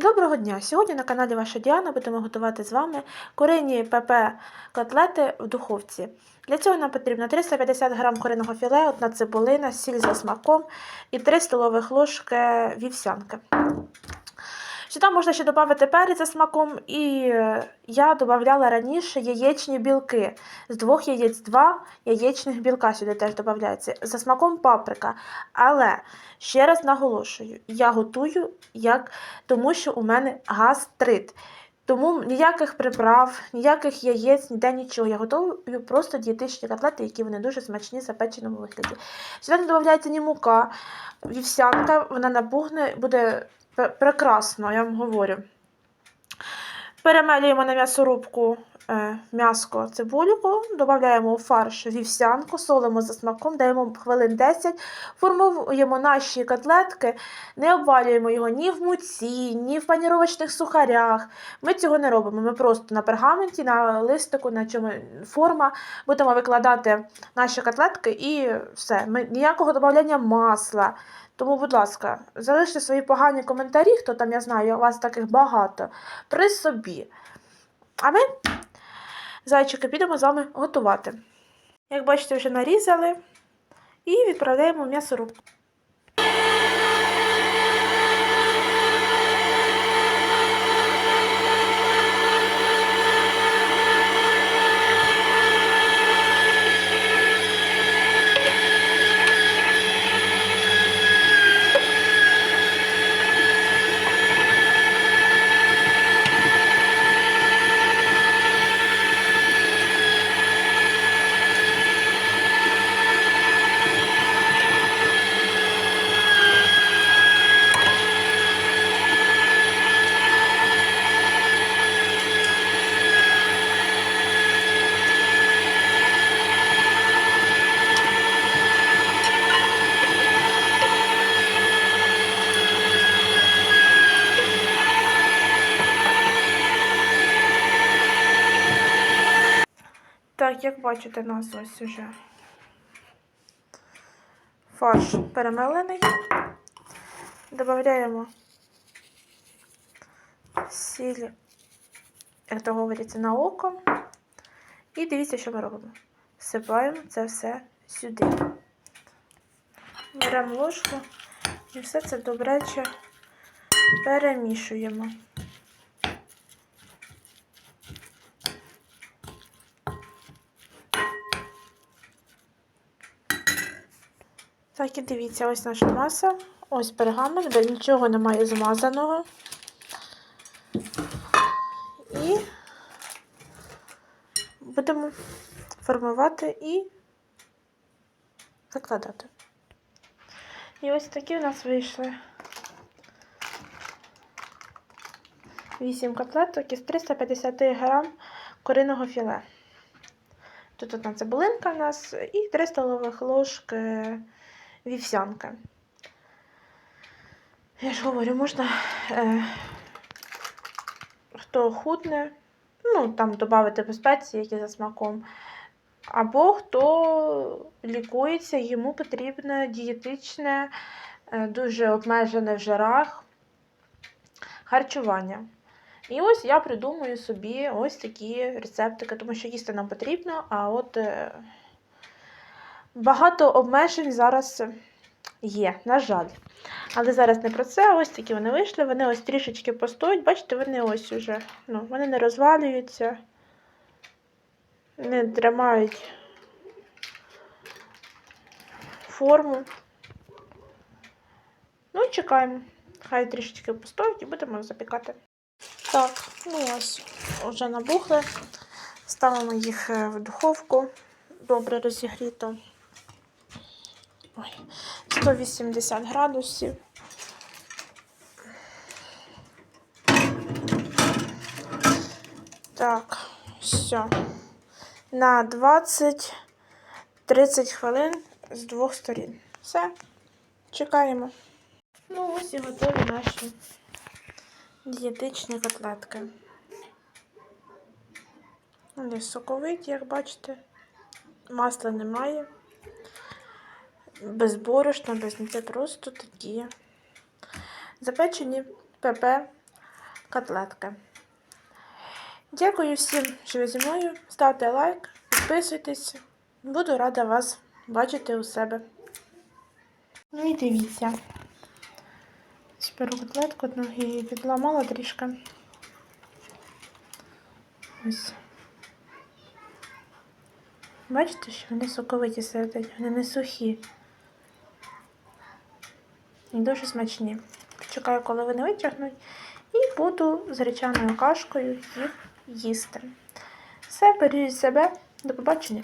Доброго дня! Сьогодні на каналі Ваша Діана будемо готувати з вами курині ПП котлети в духовці. Для цього нам потрібно 350 г куриного філе, 1 цибулина, сіль за смаком і 3 столових ложки вівсянки. Сюди можна ще додати перець за смаком, і е, я додавала раніше яєчні білки. З двох яєць два яєчних білка сюди теж додається. За смаком паприка. Але ще раз наголошую, я готую як тому, що у мене гастрит. Тому ніяких приправ, ніяких яєць, ніде нічого. Я готую просто дієтичні котлети, які вони дуже смачні запеченому вигляді. Сюди не додається ні мука, вівсянка, вона набухне, буде прекрасно, я вам говорю. Перемелюємо на м'ясорубку е, м'яско, цибульку, додаємо у фарш вівсянку, солимо за смаком, даємо хвилин 10, формуємо наші котлетки, не обвалюємо його ні в муці, ні в паніровочних сухарях. Ми цього не робимо. Ми просто на пергаменті, на листику, на чому форма будемо викладати наші котлетки і все. Ми, ніякого додавання масла. Тому, будь ласка, залиште свої погані коментарі, хто там, я знаю, у вас таких багато, при собі. А ми, зайчики, підемо з вами готувати. Як бачите, вже нарізали і відправляємо в м'ясорубку. Так, як бачите, нас ось уже фарш перемелений. Додаємо сіль, як то говориться, на око. І дивіться, що ми робимо. Всипаємо це все сюди. Беремо ложку і все це добряче перемішуємо. Так, і дивіться, ось наша маса. Ось пергамент, де нічого немає змазаного. І будемо формувати і закладати. І ось такі у нас вийшли 8 котлеток із 350 грам куриного філе. Тут одна цибулинка у нас і 3 столових ложки вівсянка. Я ж говорю, можна, е, хто худне, ну, там додати спеції, які за смаком. Або хто лікується, йому потрібне дієтичне, е, дуже обмежене в жирах харчування. І ось я придумую собі ось такі рецептики, тому що їсти нам потрібно, а от е, багато обмежень зараз є, на жаль. Але зараз не про це. Ось такі вони вийшли. Вони ось трішечки постоять. Бачите, вони ось уже. Ну, вони не розвалюються, не тримають форму. Ну, чекаємо. Хай трішечки постоять і будемо запікати. Так, ну ось вже набухли. Ставимо їх е, в духовку. Добре розігріто. Ой, 180 градусів. Так, все. На 20-30 хвилин з двох сторін. Все, чекаємо. Ну, ось і готові наші дієтичні котлетки. Вони соковиті, як бачите. Масла немає. Без борошна, без нічого, просто такі. Запечені ПП котлетки. Дякую всім, що ви зі мною. Ставте лайк, підписуйтесь. Буду рада вас бачити у себе. Ну і дивіться. Ось котлетку, одну її підламала трішки. Ось. Бачите, що вони соковиті середині, вони не сухі. Дуже смачні. Чекаю, коли вони витягнуть, і буду з гречаною кашкою їх їсти. Все, бережіть себе. До побачення.